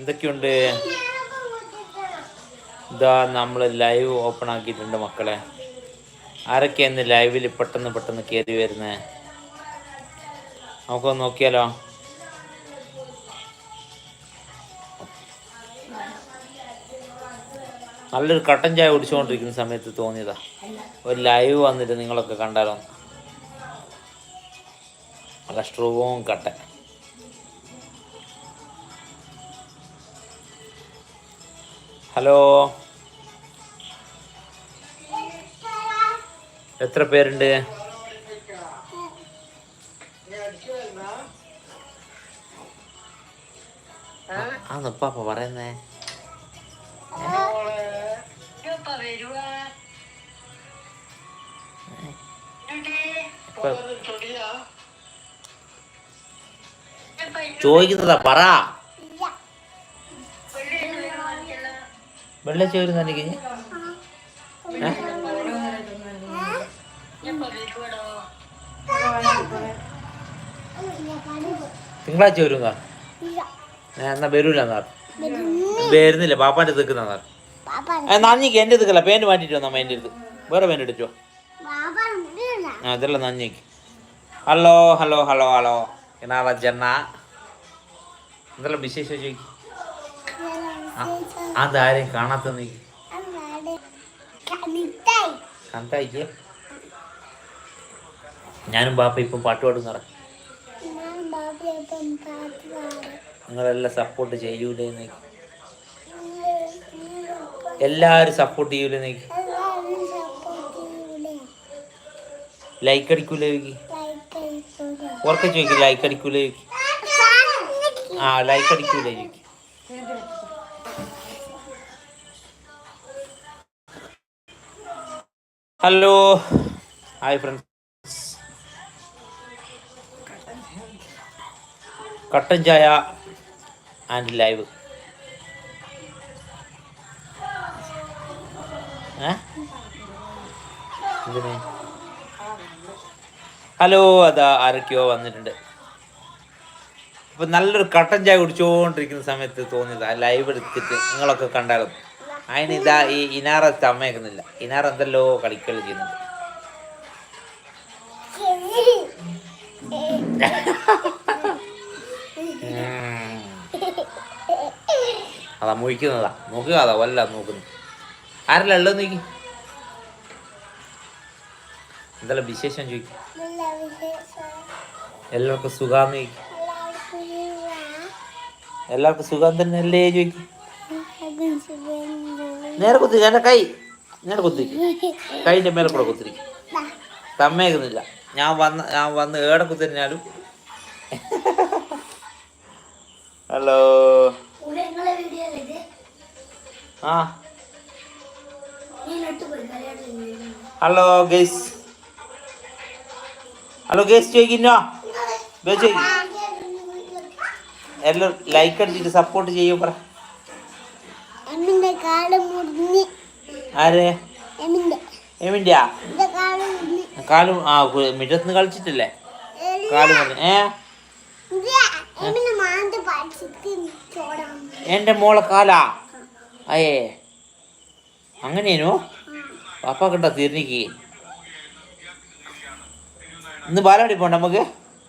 എന്തൊക്കെയുണ്ട്? ഇതാ നമ്മൾ ലൈവ് ഓപ്പൺ ആക്കിയിട്ടുണ്ട് മക്കളെ. ആരൊക്കെയാണ് ലൈവിൽ പെട്ടെന്ന് പെട്ടെന്ന് കയറി വരുന്നത് നമുക്കൊന്ന് നോക്കിയാലോ? നല്ലൊരു കട്ടൻ ചായ കുടിച്ചുകൊണ്ടിരിക്കുന്ന സമയത്ത് തോന്നിയതാ. ഒരു ലൈവ് വന്നിട്ട് നിങ്ങളൊക്കെ കണ്ടാലോ? നല്ല സ്ട്രോങ് കട്ടൻ. ഹലോ. എത്ര പേരുണ്ട്? ആ നിപ്പാപ്പ പറയുന്നേ. ചോദിക്കുന്നതാ പറ. വെള്ള ചോറ് എനിക്ക് തിങ്കളാഴ്ച വരുന്ന എന്നാ വരൂല വരുന്നില്ല പാപ്പാന്റെ നിൽക്കുന്ന നന്ദിക്ക് എന്റെ എടുക്കല്ല പേന്റ് മാറ്റിട്ട് വന്നാ എന്റെ അടുത്ത്. വേറെ പേന്റ് എടുത്തോ? ആ ഇതെല്ലാം നന്ദിക്ക് ഹലോ ഹലോ ഹലോ ഹലോ. എന്നാ ജന്ന? എന്തെല്ലാം വിശേഷം ചോദിക്കും? അതാരെയും കാണാത്ത നീ. ഞാനും ബാപ്പ ഇപ്പം പാട്ട് പാടുന്നറ നിങ്ങളെല്ലാം സപ്പോർട്ട് ചെയ്യൂലേ നീ എല്ലാവരും സപ്പോർട്ട് ചെയ്യൂലേ നീ ലൈക്ക് അടിക്കൂലേ ചോദിക്ക് ഉറക്കെ ചോദിക്കും ലൈക്ക് അടിക്കൂലേ ആ ലൈക്ക് അടിക്കൂലേ ചോദിക്ക് ഹലോ ഹായ് ഫ്രണ്ട്സ് കട്ടൻ ചായ ആൻഡ് ലൈവ് ഹലോ അതാ ആരൊക്കെയോ വന്നിട്ടുണ്ട്. അപ്പൊ നല്ലൊരു കട്ടൻ ചായ കുടിച്ചുകൊണ്ടിരിക്കുന്ന സമയത്ത് തോന്നിയതാ. ലൈവ് എടുത്തിട്ട് നിങ്ങളൊക്കെ കണ്ടാലും? അതിന് ഇതാ ഈ ഇനാറ തമ്മേക്കുന്നില്ല ഇനാർ എന്തല്ലോ ഉം. അതാ മുഴിക്കുന്നതാ. നോക്കുക അതാ വല്ല നോക്കുന്നു. ആരല്ല ഉള്ളത് നോക്കി? എന്തെല്ലാം വിശേഷം ചോദിക്കും? എല്ലാവർക്കും സുഖാന്ന് ചോദിക്കും. എല്ലാവർക്കും സുഖം. തന്നെയല്ലേ ചോദിക്കും? നേരെ കുത്തി എന്റെ കൈ. നേരെ കുത്തിരിക്കും. കൈന്റെ മേലെ കൂടെ കുത്തിരിക്കും. തമ്മേക്കുന്നില്ല ഞാൻ വന്ന് ഞാൻ വന്ന് ഏടെ കുത്തിരിഞ്ഞാലും. ഹലോ. ആ. Hello guys. ഹലോ ഗേസ് ചോദിക്കുന്നോ? ഗേസ് ചോദിക്കും. എല്ലാം ലൈക്ക് അടിച്ചിട്ട് സപ്പോർട്ട് ചെയ്യും പറ. ആരെ? എമിന്റെയാ കാൽ ആ മിറ്റത്തുനിന്ന് കളിച്ചിട്ടില്ലേ? കാലും ഏ? എന്റെ മോളെ കാലാ? അയേ. അങ്ങനെയേനു? പാപ്പ കണ്ട തീർന്നിക്ക്. ഇന്ന് ബാലവാടി പോണ്ട നമുക്ക്?